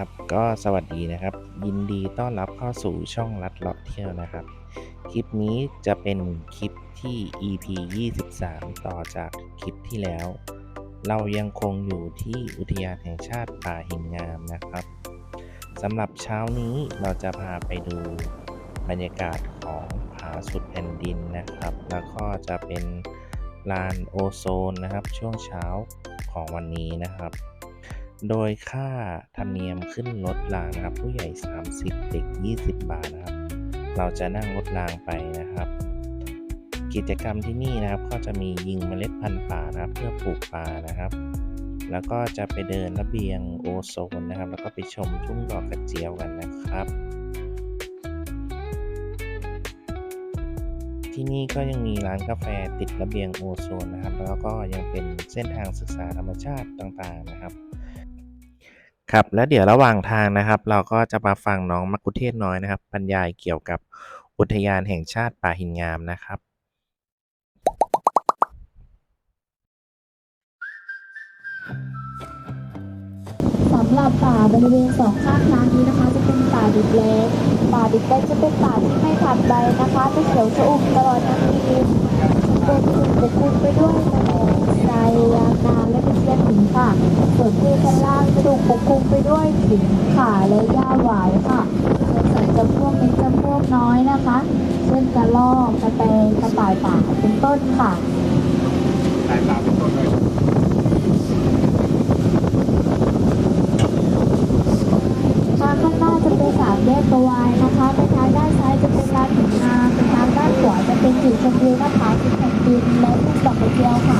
นะครับ ก็สวัสดีนะครับ ยินดีต้อนรับเข้าสู่ช่องลัดเลาะเที่ยวนะครับ คลิปนี้จะเป็นคลิปที่ EP 23 ต่อจากคลิปที่แล้ว เรายังคงอยู่ที่อุทยานแห่งชาติป่าหินงามนะครับสำหรับเช้านี้เราจะพาไปดูบรรยากาศของผาสุดแผ่นดินนะครับ แล้วก็จะเป็นลานโอโซนนะครับช่วงเช้าของวันนี้นะครับ โดยค่าธรรมเนียมขึ้นรถรางนะครับ ผู้ใหญ่ 30 เด็ก 20 บาทนะครับ เราจะนั่งรถรางไปนะครับ กิจกรรมที่นี่นะครับ ก็จะมียิงเมล็ดพันธุ์ป่านะครับ เพื่อปลูกป่านะครับ แล้วก็จะไปเดินระเบียงโอโซนนะครับ แล้วก็ไปชมทุ่งดอกกระเจียวกันนะครับ ที่นี่ก็ยังมีร้านกาแฟติดระเบียงโอโซนนะครับ แล้วก็ยังเป็นเส้นทางศึกษาธรรมชาติต่างๆนะครับ ครับแล้วเดี๋ยวระหว่างทางนะครับ เราก็จะมาฟังน้องมักคุเทศน้อยนะครับบรรยายเกี่ยวกับอุทยานแห่งชาติป่าหินงามนะครับ สำหรับป่าบริเวณสองข้างทางนี้นะคะ จะเป็นป่าดิบแล้งป่าดิบแล้งจะเป็นป่าที่ไม่ขาดใบนะคะจะเขียวชอุ่มตลอดทั้งปี บนถูกปคุมไปด้วยแมลงทรยางนาและเป็นเชื้อหินค่ะ ส่วนที่ชั้นล่างจะถูกปกคลุมไปด้วยหินขาและหญ้าหวายค่ะส่วนสัตว์จำพวกนี้จำพวกน้อยนะคะ เช่นกระรอกกระแตกระต่ายป่าเป็นต้นค่ะสายตาเป็นต้นเลยทางข้างหน้าจะเป็นสามแยกตัววายนะคะ ชมวิวหนะคะที่แผ่นดินและทุ่งดอกกระเจียวค่ะ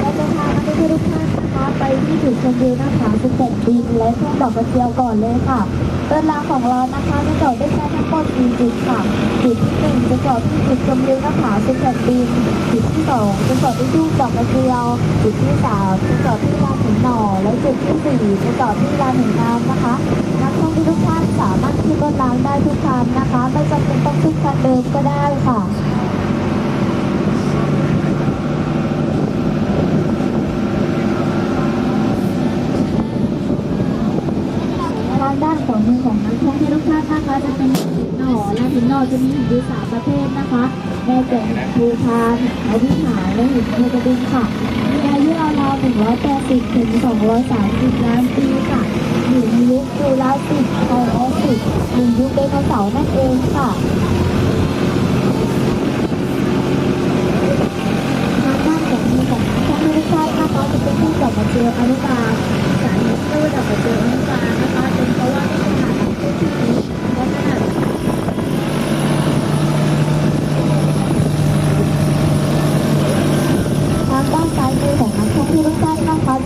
เราจะพานักท่องเที่ยวทุกท่านนะคะไปที่จุดชมวิวหนะคะที่แผ่นดินและทุ่งดอกกระเจียวก่อนเลยค่ะเดินทาของเรานะคะจะจอดได้แค่ทั้งหมด4จุดค่ะจุดที่หนึ่งจะจอดที่จุดชมวิวหนะคะที่แผ่นดินจุดที่สองจะจอดที่ทุ่งดอกกระเจียว จุดที่สามจะจอดที่ลานหินหน่อ และจุดที่สี่จะจอดที่ลานหินงามนะคะนักท่องเที่ยวทุกท่านสามารถขึ้นรถรางได้ทุกคันนะคะ ไม่จำเป็นต้องขึ้นคันเดิมก็ได้ค่ะ ทางด้านของ มือของนักท่องเที่ยวทุกท่านนะคะจะเป็นหินหน่อและหินหน่อจะมีหินอยู่สามประเภทนะคะได้แก่หินภูพานหินอธิษฐานและหินภูกระดึงค่ะมีอายุราวๆ180ถึง230ล้านปีค่ะอยู่ในยุคจูราสสิกไทแอสิกหรือยุคไดโนเสาร์นั่นเองค่ะถ้านของมือของนักท่องเที่ยวทุกท่านนะคะจะเป็นที่ดอกกระเจียวอนุบาลสาเหตุที่ว่าดอกกระเจียวอนุบาลนะคะเป็นเพราะว่า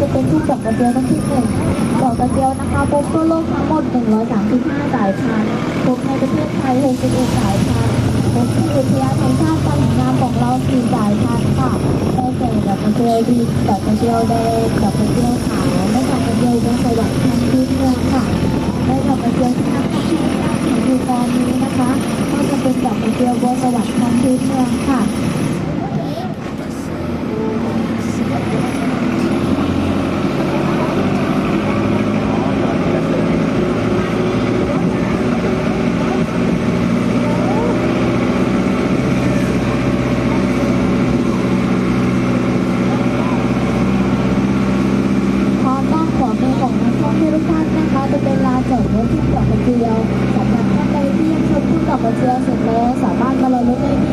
จะเป็นที่ดอกกระเจียวทั้งที่หนึ่งดอกกระเจียวนะคะพบทั่วโลกทั้งหมด 135 สายพันธุ์พบในประเทศไทย 61 สายพันธุ์พบที่อุทยานแห่งชาติป่าหินงามของเรา4สายพันธุ์ค่ะได้แก่ดอกกระเจียวดีดอกกระเจียวแดงดอกกระเจียวขาวและดอกกระเจียววงสว่างทางพื้นเมืองค่ะ และดอกกระเจียวที่นักท่องเที่ยวได้เห็นอยู่ตอนนี้นะคะ ก็จะเป็นดอกกระเจียวบัวสว่างทางพื้นเมืองค่ะ สามารถมาลงเล่น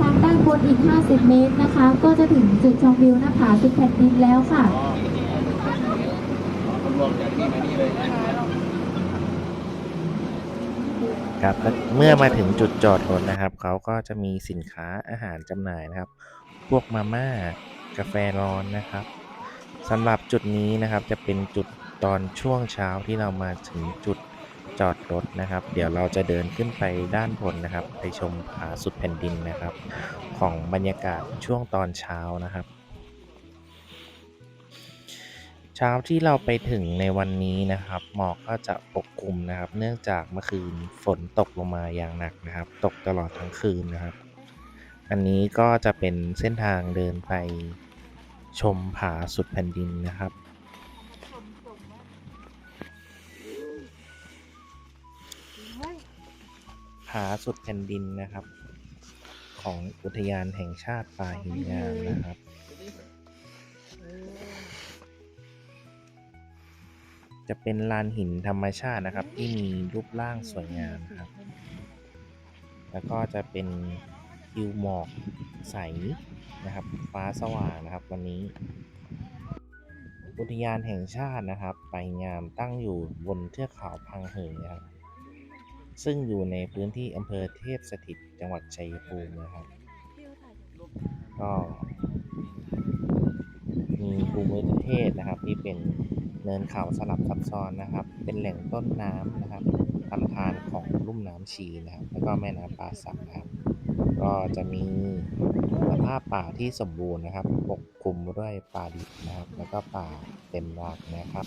ทางด้านบนอีก 50 เมตรนะคะ ก็จะถึงจุดชมวิวหน้าผาสุดแผ่นดินแล้วค่ะครับและเมื่อมาถึงจุดจอดรถนะครับ เขาก็จะมีสินค้าอาหารจำหน่ายนะครับ พวกมาม่ากาแฟร้อนนะครับสำหรับจุดนี้นะครับจะเป็นจุดตอนช่วงเช้าที่เรามาถึงจุด จอดรถนะครับ เดี๋ยวเราจะเดินขึ้นไปด้านบนนะครับ ไปชมผาสุดแผ่นดินนะครับ ของบรรยากาศช่วงตอนเช้านะครับ เช้าที่เราไปถึงในวันนี้นะครับหมอกก็จะปกคลุมนะครับ เนื่องจากเมื่อคืนฝนตกลงมาอย่างหนักนะครับ ตกตลอดทั้งคืนนะครับ อันนี้ก็จะเป็นเส้นทางเดินไปชมผาสุดแผ่นดินนะครับ ผาสุดแผ่นดินนะครับ ของอุทยานแห่งชาติป่าหินงามนะครับ จะเป็นลานหินธรรมชาตินะครับ ที่มีรูปร่างสวยงามครับ แล้วก็จะเป็นทิวหมอกใสนะครับ ฟ้าสว่างนะครับวันนี้ อุทยานแห่งชาตินะครับ ไปงามตั้งอยู่บนเทือกเขาพังเหยนะครับ ซึ่งอยู่ในพื้นที่อำเภอเทพสถิตจังหวัดชัยภูมินะครับ ก็มีภูมิประเทศนะครับ ที่เป็นเนินเขาสลับซับซ้อนนะครับ เป็นแหล่งต้นน้ำนะครับลำธารของลุ่มน้ำชีนะครับ แล้วก็แม่น้ำป่าสักนะครับ ก็จะมีสภาพป่าที่สมบูรณ์นะครับ ปกคลุมด้วยป่าดิบนะครับ แล้วก็ป่าเต็มรากนะครับ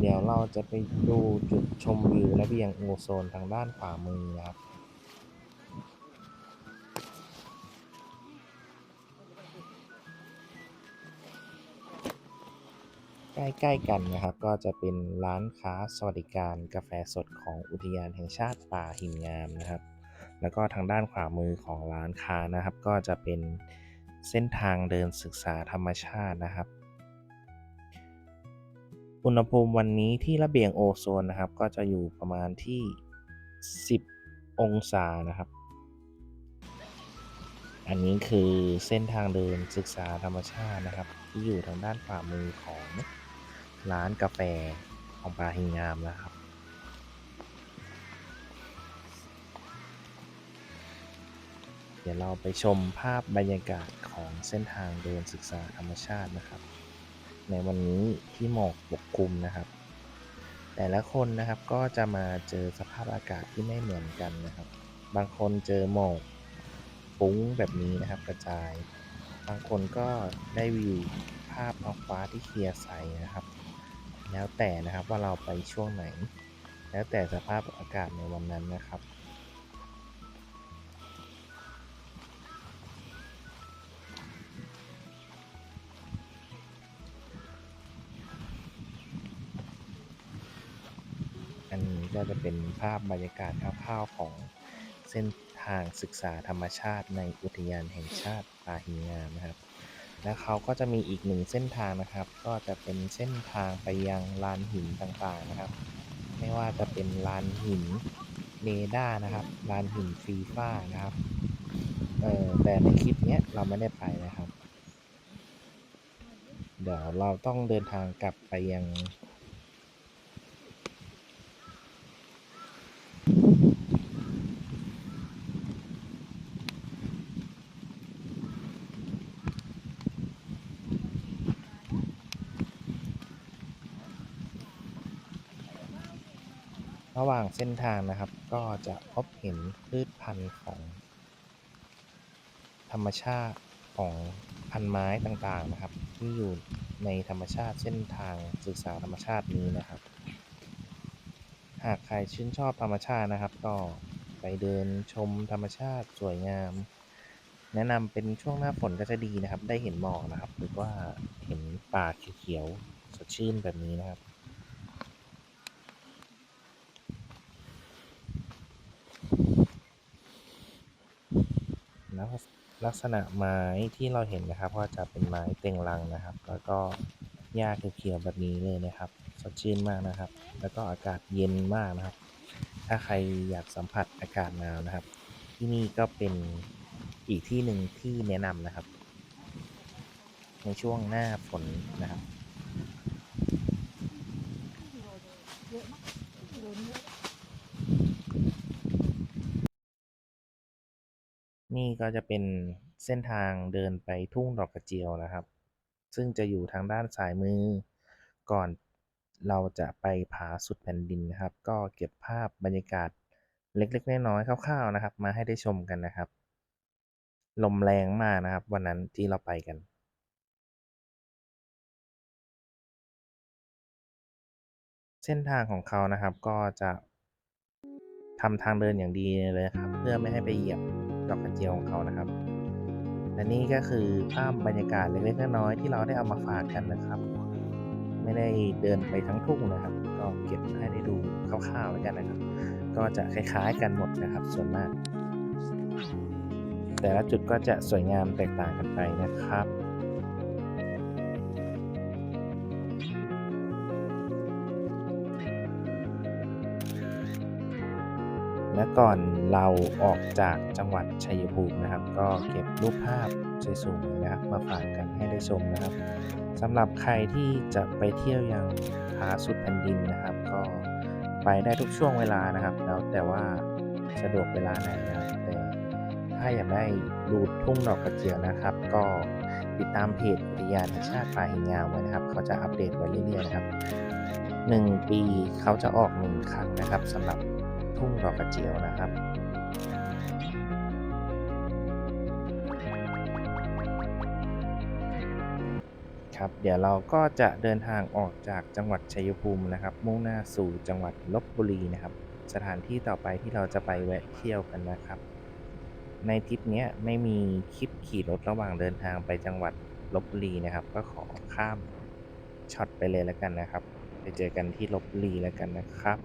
เดี๋ยวเราจะไปดูจุดชมวิวและเบียงโอโซนทางด้านขวามือนะครับใกล้ๆกันนะครับก็จะเป็นร้านค้าสวัสดิการกาแฟสดของอุทยานแห่งชาติป่าหินงามนะครับ แล้วก็ทางด้านขวามือของร้านค้านะครับ ก็จะเป็นเส้นทางเดินศึกษาธรรมชาตินะครับ อุณหภูมิวันนี้ที่ระเบียงโอโซนนะครับ ก็จะอยู่ประมาณที่ 10 องศานะครับ อันนี้คือเส้นทางเดินศึกษาธรรมชาตินะครับ ที่อยู่ทางด้านขวามือของร้านกาแฟของปาหิงามนะครับเดี๋ยวเราไปชมภาพบรรยากาศของเส้นทางเดินศึกษาธรรมชาตินะครับ ในวันนี้ที่หมอกปกคลุมนะครับ แต่ละคนนะครับก็จะมาเจอสภาพอากาศที่ไม่เหมือนกันนะครับ บางคนเจอหมอกฟุ้งแบบนี้นะครับกระจาย บางคนก็ได้วิวภาพท้องฟ้าที่เคลียร์ใสนะครับ แล้วแต่นะครับว่าเราไปช่วงไหน แล้วแต่สภาพอากาศในวันนั้นนะครับ นี้ก็จะเป็นภาพบรรยากาศคร่าวๆของเส้นทางศึกษาธรรมชาติในอุทยานแห่งชาติป่าหินงามนะครับ และเขาก็จะมีอีกหนึ่งเส้นทางนะครับ ก็จะเป็นเส้นทางไปยังลานหินต่างๆนะครับ ไม่ว่าจะเป็นลานหินเนด้านะครับ ลานหินฟีฟ้านะครับเออแต่ในคลิปเนี้ยเราไม่ได้ไปนะครับ เดี๋ยวเราต้องเดินทางกลับไปยัง ระหว่างเส้นทางนะครับ ก็จะพบเห็นพืชพันธุ์ของ ธรรมชาติของพันไม้ต่างๆนะครับ ที่อยู่ในธรรมชาติเส้นทางศึกษาธรรมชาตินี้นะครับ หากใครชื่นชอบธรรมชาตินะครับ ก็ไปเดินชมธรรมชาติสวยงาม แนะนำเป็นช่วงหน้าฝนก็จะดีนะครับ ได้เห็นหมอกนะครับ หรือว่าเห็นป่าเขียวๆสดชื่นแบบนี้นะครับ ลักษณะไม้ที่เราเห็นนะครับ ก็จะเป็นไม้เต็งรังนะครับ แล้วก็หญ้าเขียวๆแบบนี้เลยนะครับสดชื่นมากนะครับ แล้วก็อากาศเย็นมากนะครับ ถ้าใครอยากสัมผัสอากาศหนาวนะครับ ที่นี่ก็เป็นอีกที่หนึ่งที่แนะนำนะครับ ในช่วงหน้าฝนนะครับ นี่ ก็จะเป็นเส้นทางเดินไปทุ่งดอกกระเจียวนะครับ ซึ่งจะอยู่ทางด้านซ้ายมือ ก่อนเราจะไปผาสุดแผ่นดินนะครับ ก็เก็บภาพบรรยากาศเล็กๆน้อยๆคร่าวๆนะครับ มาให้ได้ชมกันนะครับ ลมแรงมากนะครับ วันนั้นที่เราไปกันเส้นทางของเขานะครับก็จะทำทางเดินอย่างดีเลยครับ เพื่อไม่ให้ไปเหยียบ ดอกกระเจียวของเขานะครับ และนี่ก็คือภาพบรรยากาศเล็กๆน้อยๆที่เราได้เอามาฝากกันนะครับ ไม่ได้เดินไปทั้งทุ่งนะครับ ก็เก็บให้ได้ดูคร่าวๆแล้วกันนะครับ ก็จะคล้ายๆกันหมดนะครับ ส่วนมาก แต่ละจุดก็จะสวยงามแตกต่างกันไปนะครับ และก่อนเราออกจากจังหวัดชัยภูมินะครับ ก็เก็บรูปภาพสวยๆนะครับมาฝากกันให้ได้ชมนะครับสำหรับใครที่จะไปเที่ยวยังผาสุดแผ่นดินนะครับ ก็ไปได้ทุกช่วงเวลานะครับ แล้วแต่ว่าสะดวกเวลาไหนนะครับแต่ถ้าอยากได้ดูทุ่งดอกกระเจียวนะครับ ก็ติดตามเพจอุทยานแห่งชาติป่าหินยาวไว้นะครับ เขาจะอัปเดตไว้เรื่อยๆนะครับหนึ่งปีเขาจะออกหนึ่งครั้งนะครับสำหรับ ทุ่งดอกกระเจียวนะครับครับเดี๋ยวเราก็จะเดินทางออกจากจังหวัดชัยภูมินะครับ มุ่งหน้าสู่จังหวัดลบบุรีนะครับ สถานที่ต่อไปที่เราจะไปแวะเที่ยวกันนะครับ ในทริปนี้ไม่มีคลิปขี่รถระหว่างเดินทางไปจังหวัดลบบุรีนะครับ ก็ขอข้ามช็อตไปเลยแล้วกันนะครับ ไปเจอกันที่ลบบุรีแล้วกันนะครับ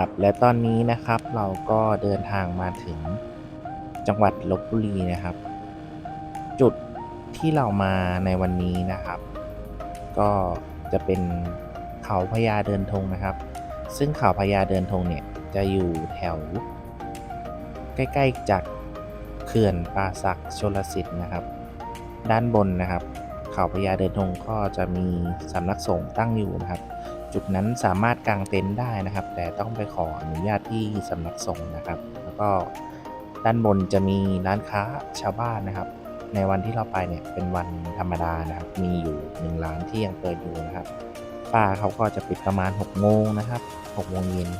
ครับ และตอนนี้นะครับเราก็เดินทางมาถึงจังหวัดลบบุรีนะครับ จุดที่เรามาในวันนี้นะครับ ก็จะเป็นเขาพญาเดินธงนะครับ ซึ่งเขาพญาเดินธงเนี่ยจะอยู่แถว ใกล้ๆจากเขื่อนป่าสักชลสิทธิ์นะครับ ด้านบนนะครับ เขาพญาเดินธงก็จะมีสำนักสงฆ์ตั้งอยู่นะครับ จุดนั้นสามารถกางเต็นท์ได้นะครับ แต่ต้องไปขออนุญาตที่สำนักสงฆ์นะครับ แล้วก็ด้านบนจะมีร้านค้าชาวบ้านนะครับ ในวันที่เราไปเนี่ยเป็นวันธรรมดานะครับ มีอยู่หนึ่งร้านที่ยังเปิดอยู่นะครับป้าเขาก็จะปิดประมาณ6โมงนะครับ6โมงเย็น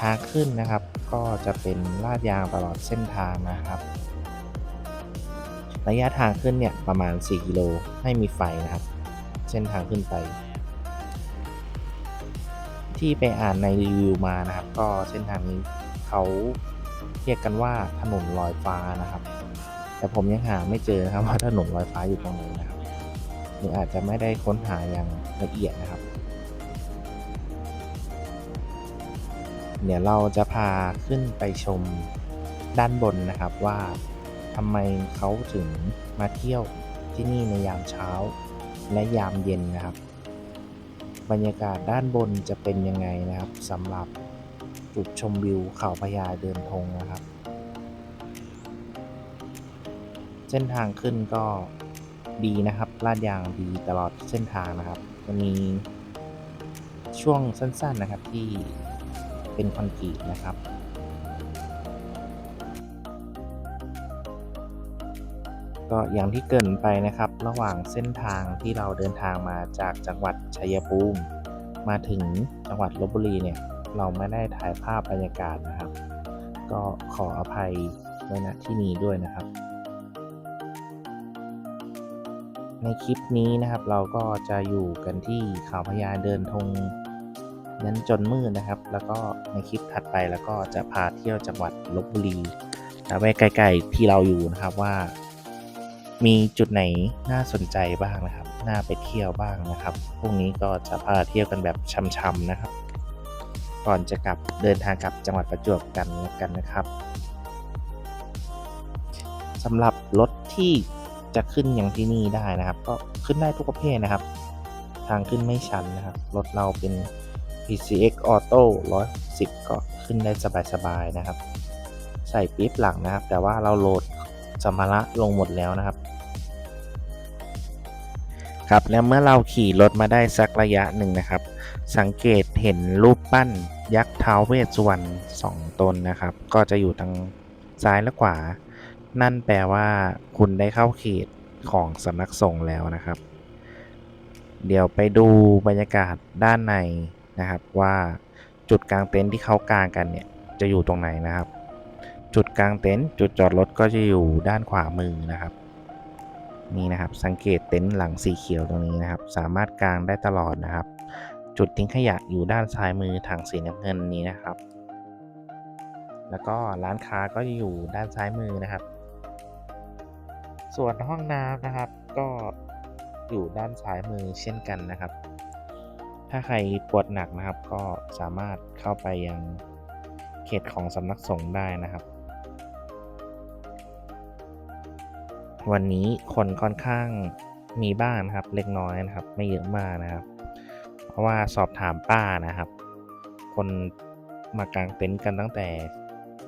ทางขึ้นนะครับ ก็จะเป็นลาดยางตลอดเส้นทางนะครับ ระยะทางขึ้นเนี่ยประมาณ 4 กิโลไม่มีไฟนะครับ เส้นทางขึ้นไป ที่ไปอ่านในรีวิวมานะครับ ก็เส้นทางนี้เขาเรียกกันว่าถนนลอยฟ้านะครับ แต่ผมยังหาไม่เจอนะครับว่าถนนลอยฟ้าอยู่ตรงไหนนะครับหรืออาจจะไม่ได้ค้นหาอย่างละเอียดนะครับ เดี๋ยวเราจะพาขึ้นไปชมด้านบนนะครับว่าทำไมเขาถึงมาเที่ยวที่นี่ในยามเช้าและยามเย็นนะครับ บรรยากาศด้านบนจะเป็นยังไงนะครับสำหรับจุดชมวิวเขาพญาเดินธงนะครับ เส้นทางขึ้นก็ดีนะครับลาดยางดีตลอดเส้นทางนะครับ จะมีช่วงสั้นๆนะครับที่เป็นคอนกรีตนะครับ ก็อย่างที่เกินไปนะครับ ระหว่างเส้นทางที่เราเดินทางมาจากจังหวัดชัยภูมิ มาถึงจังหวัดลบบุรีเนี่ย เราไม่ได้ถ่ายภาพบรรยากาศนะครับ ก็ขออภัยไว้ณที่นี้ด้วยนะครับ ในคลิปนี้นะครับเราก็จะอยู่กันที่เขาพญาเดินธงนั้นจนมืดนะครับ แล้วก็ในคลิปถัดไปแล้วก็จะพาเที่ยวจังหวัดลบบุรีนะไว้ใกล้ๆที่เราอยู่นะครับว่า มีจุดไหนน่าสนใจบ้างนะครับ น่าไปเที่ยวบ้างนะครับ พรุ่งนี้ก็จะพาเที่ยวกันแบบช่ำๆนะครับ ก่อนจะกลับเดินทางกลับจังหวัดประจวบกันกันนะครับสำหรับรถที่จะขึ้นอย่างที่นี่ได้นะครับ ก็ขึ้นได้ทุกประเภทนะครับ ทางขึ้นไม่ชันนะครับ รถเราเป็น PCX Auto 110 ก็ขึ้นได้สบายๆนะครับ ใส่ปี๊บหลังนะครับ แต่ว่าเราโหลดสัมภาระลงหมดแล้วนะครับ ครับแล้วเมื่อเราขี่รถมาได้สักระยะหนึ่งนะครับ สังเกตเห็นรูปปั้นยักษ์ท้าวเวสสุวรรณสองตนนะครับ ก็จะอยู่ทางซ้ายและขวา นั่นแปลว่าคุณได้เข้าเขตของสำนักสงฆ์แล้วนะครับ เดี๋ยวไปดูบรรยากาศด้านในนะครับว่าจุดกลางเต็นท์ที่เขากางกันเนี่ยจะอยู่ตรงไหนนะครับ จุดกลางเต็นท์จุดจอดรถก็จะอยู่ด้านขวามือนะครับ นี่นะครับสังเกตเต็นท์หลังสีเขียวตรงนี้นะครับ สามารถกางได้ตลอดนะครับ จุดทิ้งขยะอยู่ด้านซ้ายมือทางสีน้ำเงินนี้นะครับ แล้วก็ร้านค้าก็อยู่ด้านซ้ายมือนะครับ ส่วนห้องน้ำนะครับ ก็อยู่ด้านซ้ายมือเช่นกันนะครับ ถ้าใครปวดหนักนะครับก็สามารถเข้าไปยังเขตของสำนักสงฆ์ได้นะครับ วันนี้คนค่อนข้างมีบ้างนะครับ เล็กน้อยนะครับ ไม่เยอะมากนะครับ เพราะว่าสอบถามป้านะครับ คนมากางเต็นท์กันตั้งแต่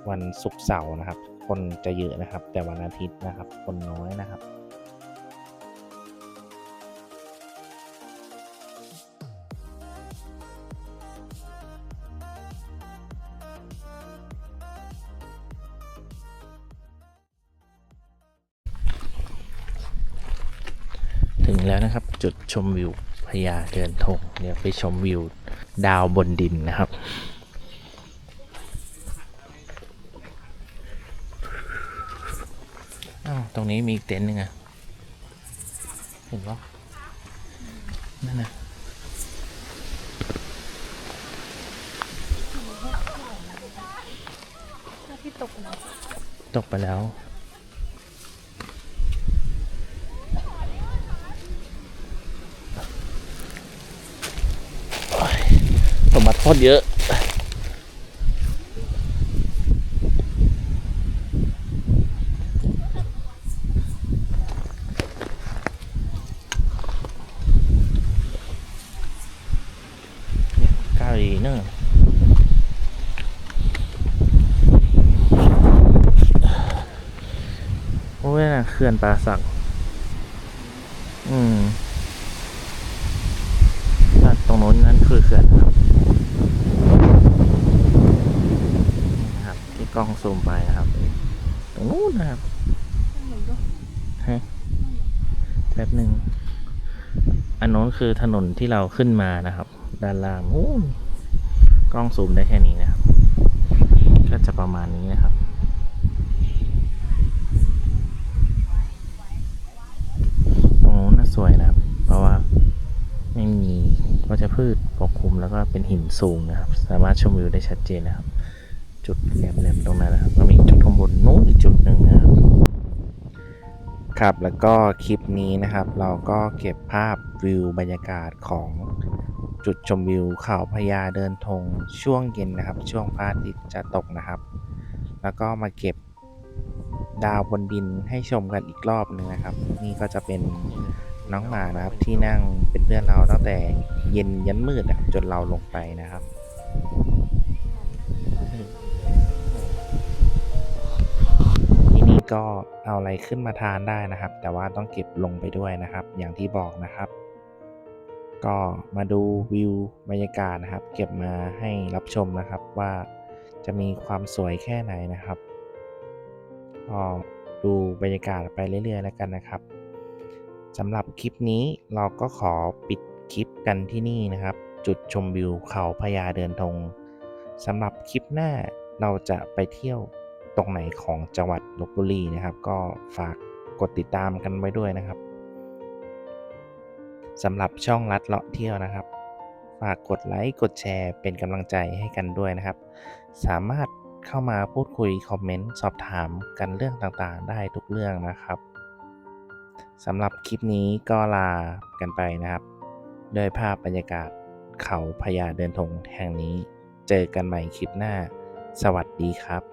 วันศุกร์เสาร์นะครับ คนจะเยอะนะครับ แต่วันอาทิตย์นะครับ คนน้อยนะครับ ถึงแล้วนะครับ จุดชมวิวพญาเดินทงเดี๋ยวไปชมวิวดาวบนดินนะครับอ้าวตรงนี้มีเต็นท์หนึงอะเห็นปะนั่นนะตกไปแล้ว สมบัติ โคตรเยอะเนี่ยก้าวดีเนอะโอ้ยน่ะเขื่อนป่าสัก อืมด้านตรงโน้นนั่นคือเขื่อนนะครับ นี่นะครับ ที่ กล้องซูมไปนะครับ ตรงนู้นนะครับฮะแป๊บหนึ่งอันโน้นคือถนนที่เราขึ้นมานะครับ ด้านล่างนู้นกล้องซูมได้แค่นี้นะครับ ก็จะประมาณนี้นะครับตรงนู้นน่าสวยนะครับ เพราะว่าไม่มีวัชพืชปกคลุมแล้วก็เป็นหินสูงนะครับ สามารถชมวิวได้ชัดเจนนะครับ จุดแหลมๆตรงนั้นนะครับก็มีจุดข้างบนนู้นอีกจุดหนึ่งนะครับครับแล้วก็คลิปนี้นะครับ เราก็เก็บภาพวิวบรรยากาศของจุดชมวิวเขาพญาเดินธงช่วงเย็นนะครับ ช่วงพระอาทิตย์จะตกนะครับ แล้วก็มาเก็บดาวบนดินให้ชมกันอีกรอบหนึงนะครับ นี่ก็จะเป็นน้องหมานะครับที่นั่งเป็นเพื่อนเราตั้งแต่เย็นยันมืดนะจนเราลงไปนะครับ ก็เอาอะไรขึ้นมาทานได้นะครับ แต่ว่าต้องเก็บลงไปด้วยนะครับ อย่างที่บอกนะครับ ก็มาดูวิวบรรยากาศนะครับ เก็บมาให้รับชมนะครับว่าจะมีความสวยแค่ไหนนะครับก็ดูบรรยากาศไปเรื่อยๆแล้วกันนะครับสำหรับคลิปนี้เราก็ขอปิดคลิปกันที่นี่นะครับ จุดชมวิวเขาพญาเดินธงสำหรับคลิปหน้าเราจะไปเที่ยว ตรงไหนของจังหวัดลบบุรีนะครับ ก็ฝากกดติดตามกันไว้ด้วยนะครับสำหรับช่องลัดเลาะเที่ยวนะครับ ฝากกดไลค์กดแชร์เป็นกำลังใจให้กันด้วยนะครับ สามารถเข้ามาพูดคุยคอมเมนต์สอบถามกันเรื่องต่างๆ ได้ทุกเรื่องนะครับสำหรับคลิปนี้ก็ลากันไปนะครับโดยภาพบรรยากาศเขาพญาเดินทงแห่งนี้ เจอกันใหม่คลิปหน้า สวัสดีครับ